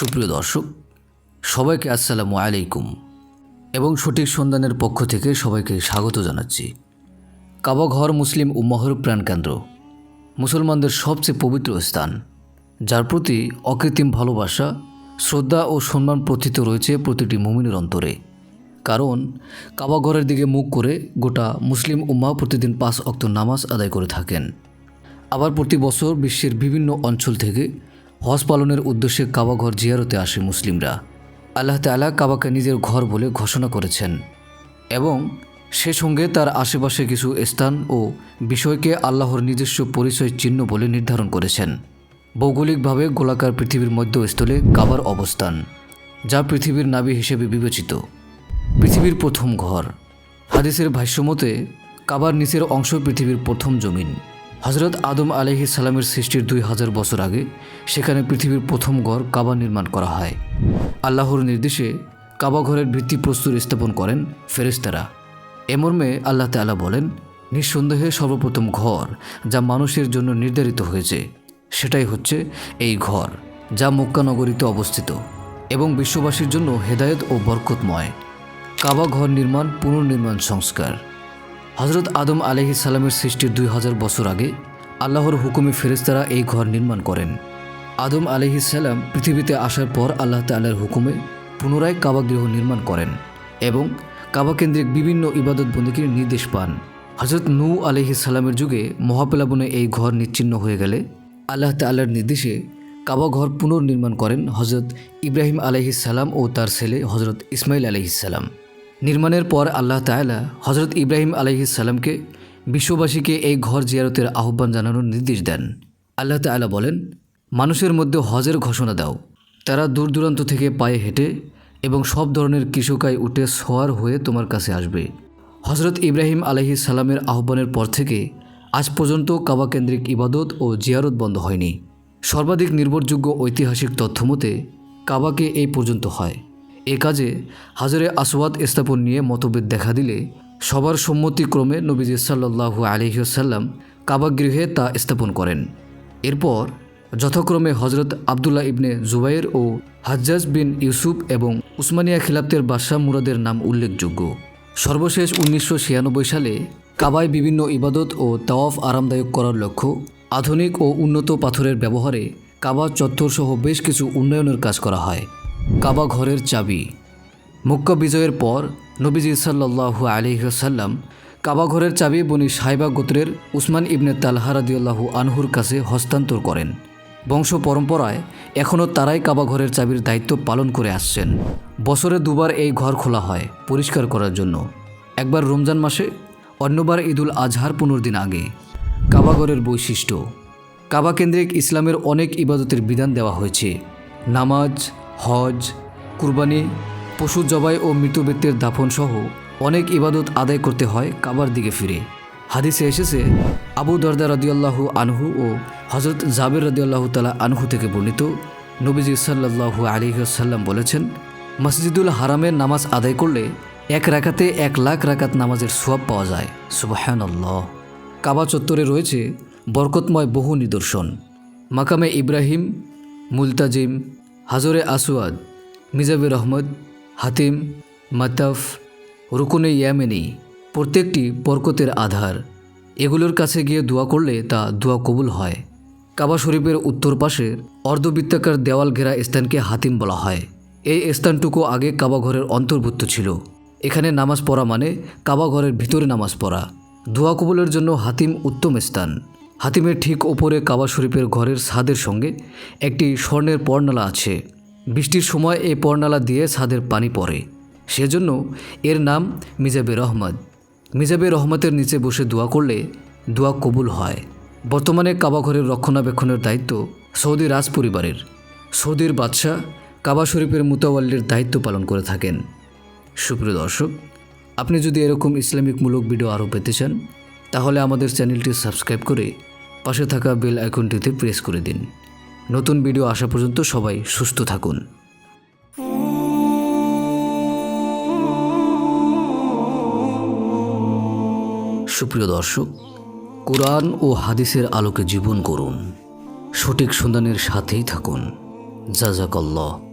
সুপ্রিয় দর্শক, সবাইকে আসসালামু আলাইকুম এবং সঠিক সন্ধানের পক্ষ থেকে সবাইকে স্বাগত জানাচ্ছি। কাবা ঘর মুসলিম উম্মাহর প্রাণকেন্দ্র, মুসলমানদের সবচেয়ে পবিত্র স্থান, যার প্রতি অকৃত্রিম ভালোবাসা, শ্রদ্ধা ও সম্মান প্রথিত রয়েছে প্রতিটি মুমিনের অন্তরে। কারণ কাবা ঘরের দিকে মুখ করে গোটা মুসলিম উম্মা প্রতিদিন পাঁচ অক্ত নামাজ আদায় করে থাকেন। আবার প্রতি বছর বিশ্বের বিভিন্ন অঞ্চল থেকে হজ পালনের উদ্দেশ্যে কাবা ঘর জিয়ারতে আসে মুসলিমরা। আল্লাহ তালা কাবাকে নিজের ঘর বলে ঘোষণা করেছেন এবং সে সঙ্গে তার আশেপাশে কিছু স্থান ও বিষয়কে আল্লাহর নিজস্ব পরিচয় চিহ্ন বলে নির্ধারণ করেছেন। ভৌগোলিকভাবে গোলাকার পৃথিবীর মধ্যস্থলে কাবার অবস্থান, যা পৃথিবীর নাবি হিসেবে বিবেচিত। পৃথিবীর প্রথম ঘর। হাদিসের ভাষ্যমতে কাবার নিচের অংশ পৃথিবীর প্রথম জমিন। হজরত আদম আলহি সালামের সৃষ্টির দুই হাজার বছর আগে সেখানে পৃথিবীর প্রথম ঘর কাবা নির্মাণ করা হয়। আল্লাহর নির্দেশে কাবা ঘরের ভিত্তিপ্রস্তুর স্থাপন করেন ফেরেস্তারা এ মর্মে আল্লাহ তাআলা বলেন, নিঃসন্দেহে সর্বপ্রথম ঘর যা মানুষের জন্য নির্ধারিত হয়েছে, সেটাই হচ্ছে এই ঘর যা মক্কা নগরীতে অবস্থিত এবং বিশ্ববাসীর জন্য হেদায়েত ও বরকতময়। কাবা ঘর নির্মাণ পুনর্নির্মাণ সংস্কার। হজরত আদম আলহি সালামের সৃষ্টির দুই হাজার বছর আগে আল্লাহর হুকুমে ফেরেস্তারা এই ঘর নির্মাণ করেন। আদম আলহি সালাম পৃথিবীতে আসার পর আল্লাহ তাল্লাহর হুকুমে পুনরায় কাবা গৃহ নির্মাণ করেন এবং কাবা কেন্দ্রিক বিভিন্ন ইবাদত বন্দীকে নির্দেশ পান। হজরত নু আলহি সালামের যুগে মহাপেলাবনে এই ঘর নিচ্ছিন্ন হয়ে গেলে আল্লাহ তাল্লাহর নির্দেশে কাবা ঘর পুনর্নির্মাণ করেন হজরত ইব্রাহিম আলহি সালাম ও তার ছেলে হজরত ইসমাইল আলহি সালাম। নির্মাণের পর আল্লাহ তাআলা হজরত ইব্রাহিম আলহিসাল্লামকে বিশ্ববাসীকে এই ঘর জিয়ারতের আহ্বান জানানোর নির্দেশ দেন। আল্লাহ তাআলা বলেন, মানুষের মধ্যে হজের ঘোষণা দাও। তারা দূর দূরান্ত থেকে পায়ে হেঁটে এবং সব ধরনের কৃষকায় উঠে সোয়ার হয়ে তোমার কাছে আসবে। হজরত ইব্রাহিম আলহি সালামের আহ্বানের পর থেকে আজ পর্যন্ত কাবা কেন্দ্রিক ইবাদত ও জিয়ারত বন্ধ হয়নি। সর্বাধিক নির্ভরযোগ্য ঐতিহাসিক তথ্য মতে, কাবাকে এই পর্যন্ত হয়। এ কাজে হাজরে আসওয়াদ স্থাপন নিয়ে মতভেদ দেখা দিলে সবার সম্মতিক্রমে নবীজি সাল্লাহু আলহিসাল্লাম কাবাগৃহে তা স্থাপন করেন। এরপর যথাক্রমে হজরত আবদুল্লাহ ইবনে জুবাইর ও হাজ্জাজ বিন ইউসুফ এবং উসমানিয়া খিলাফতের বাদশাহ মুরাদের নাম উল্লেখযোগ্য। সর্বশেষ উনিশশো ছিয়ানব্বই সালে কাবায় বিভিন্ন ইবাদত ও তাওয়াফ আরামদায়ক করার লক্ষ্য আধুনিক ও উন্নত পাথরের ব্যবহারে কাবা চত্বরসহ বেশ কিছু উন্নয়নের কাজ করা হয়। কাবা ঘরের চাবি। মুক্কা বিজয়ের পর নবীজি সাল্লাহু আলিহাসাল্লাম কাবা ঘরের চাবি বনি সাইবা গোত্রের উসমান ইবনে তালহা রাদিউল্লাহু আনহুর কাছে হস্তান্তর করেন। বংশ পরম্পরায় এখনও তারাই কাবা ঘরের চাবির দায়িত্ব পালন করে আসছেন। বছরে দুবার এই ঘর খোলা হয় পরিষ্কার করার জন্য। একবার রমজান মাসে, অন্যবার ঈদুল আজহার পনেরো দিন আগে কাবাগরের বৈশিষ্ট্য। কাবা কেন্দ্রিক ইসলামের অনেক ইবাদতের বিধান দেওয়া হয়েছে। নামাজ হজ, কুরবানি, পশু জবাই ও মৃত ব্যক্তির দাফন সহ অনেক ইবাদত আদায় করতে হয় কাবার দিকে ফিরে। হাদিসে এসেছে, আবু দরদা রদিয়াল্লাহু আনহু ও হজরত জাবের রদিয়াল্লাহু তালা আনহু থেকে বর্ণিত নবীজি সাল্লাহু আলিহাসাল্লাম বলেছেন, মসজিদুল হারামের নামাজ আদায় করলে এক রাকাতে এক লাখ রাকাত নামাজের সোয়াব পাওয়া যায়। সুবাহান্লাহ কাবা চত্বরে রয়েছে বরকতময় বহু নিদর্শন। মাকামে ইব্রাহিম, মুলতাজিম হাজরে আসওয়াদ, মিজাবির রহমদ হাতিম, মাতাফ রুকুনে ইয়ামেনি, প্রত্যেকটি বরকতের আধার। এগুলোর কাছে গিয়ে দোয়া করলে তা দোয়া কবুল হয়। কাবা শরীফের উত্তর পাশে অর্ধবৃত্তাকার দেওয়াল ঘেরা স্থানকে হাতিম বলা হয়। এই স্থানটুকু আগে কাবা ঘরের অন্তর্ভুক্ত ছিল। এখানে নামাজ পড়া মানে কাবা ঘরের ভিতরে নামাজ পড়া। দোয়া কবুলের জন্য হাতিম উত্তম স্থান। হাতিমের ঠিক ওপরে কাবা শরীফের ঘরের ছাদের সঙ্গে একটি স্বর্ণের পর্ণালা আছে। বৃষ্টির সময় এই পর্ণালা দিয়ে ছাদের পানি পড়ে। সেজন্য এর নাম মিজাবে রহমদ মিজাবে রহমতের নিচে বসে দোয়া করলে দোয়া কবুল হয়। বর্তমানে কাবা ঘরের রক্ষণাবেক্ষণের দায়িত্ব সৌদি রাজ পরিবারের সৌদির বাদশাহ কাবা শরীফের মুতাওয়াল্লির দায়িত্ব পালন করে থাকেন। সুপ্রিয় দর্শক, আপনি যদি এরকম ইসলামিকমূলক ভিডিও আরও পেতে চান, তাহলে আমাদের চ্যানেলটি সাবস্ক্রাইব করে পাশে থাকা বেল আইকনটিতে প্রেস করে দিন। নতুন ভিডিও আসা পর্যন্ত সবাই সুস্থ থাকুন। সুপ্রিয় দর্শক, কোরআন ও হাদিসের আলোকে জীবন করুন। সঠিক সন্ধানের সাথেই থাকুন। জাজাকাল্লাহ